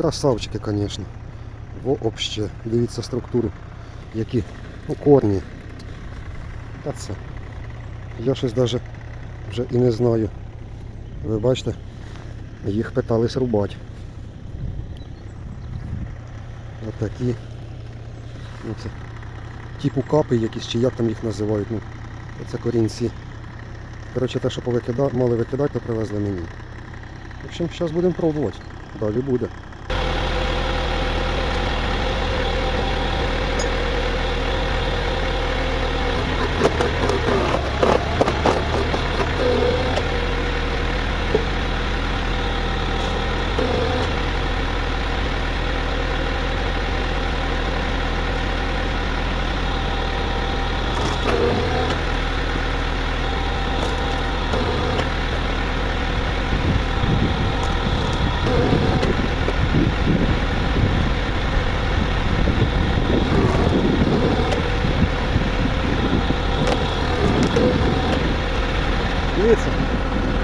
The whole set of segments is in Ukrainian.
красавчики, звісно. Вообще. Дивіться структуру. Які ну, корні. Та це. Я щось навіть вже і не знаю. Ви бачите, їх питались рубати. Отакі. Ну, це типу капи якісь, чи як там їх називають. Ну, це корінці. Коротше, те, що повикида... мали викидати, то привезли мені. В общем, зараз будемо пробувати. Далі буде.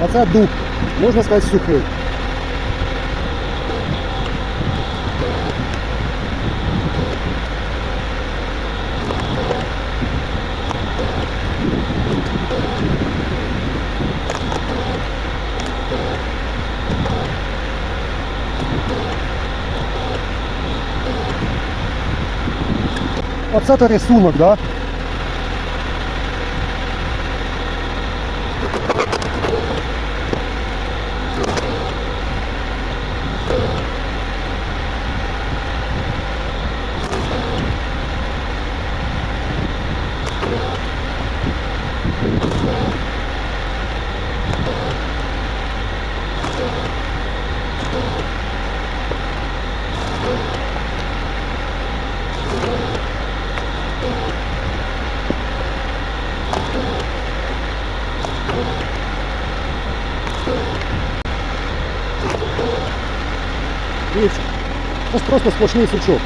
А це дуб, можна сказати, сухий. Оце то рисунок? Да? Дивіться, це просто сплошний сучок.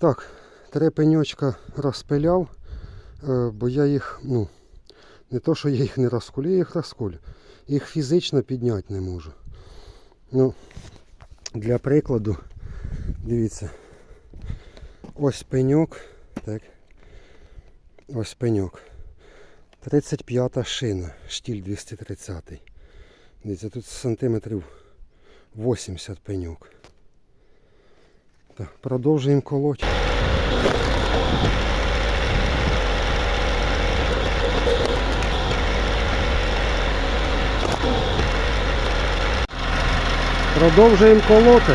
Так, три пеньочка розпиляв, е, бо я їх, ну, не то, що я їх не розкулю, я їх розкулю. Їх фізично підняти не можу. Ну, для прикладу, дивіться, ось пеньок, так, ось пеньок. 35 шина, штіль 230. Дивіться, тут сантиметрів 80 пеньок. Так, продовжуємо колоть. Продовжуємо колоти.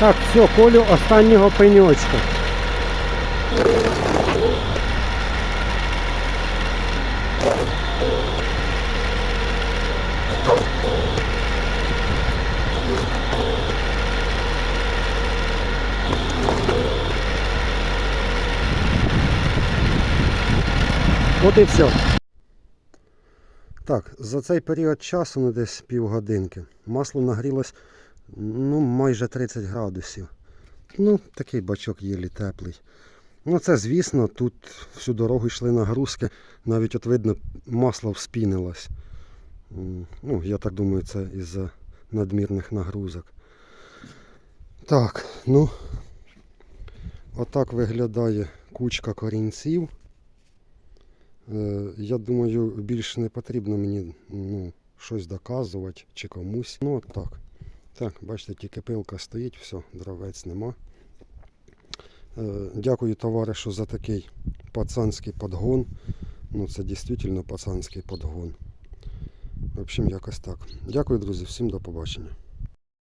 Так, все, колю останнього пеньочка. От і все. Так, за цей період часу, ну десь півгодинки, масло нагрілось ну, майже 30 градусів. Ну, такий бачок єлі теплий. Ну, це, звісно, тут всю дорогу йшли нагрузки. Навіть от видно, масло вспінилось. Ну, я так думаю, це із-за надмірних нагрузок. Так, ну, отак виглядає кучка корінців. Е, Я думаю, більше не потрібно мені ну, щось доказувати чи комусь. Ну, от. Так, бачите, тільки пилка стоїть, все, дровець нема. Е, Дякую товаришу за такий пацанський подгон. Ну, це дійсно пацанський подгон. В общем, якось так. Дякую, друзі, всім до побачення.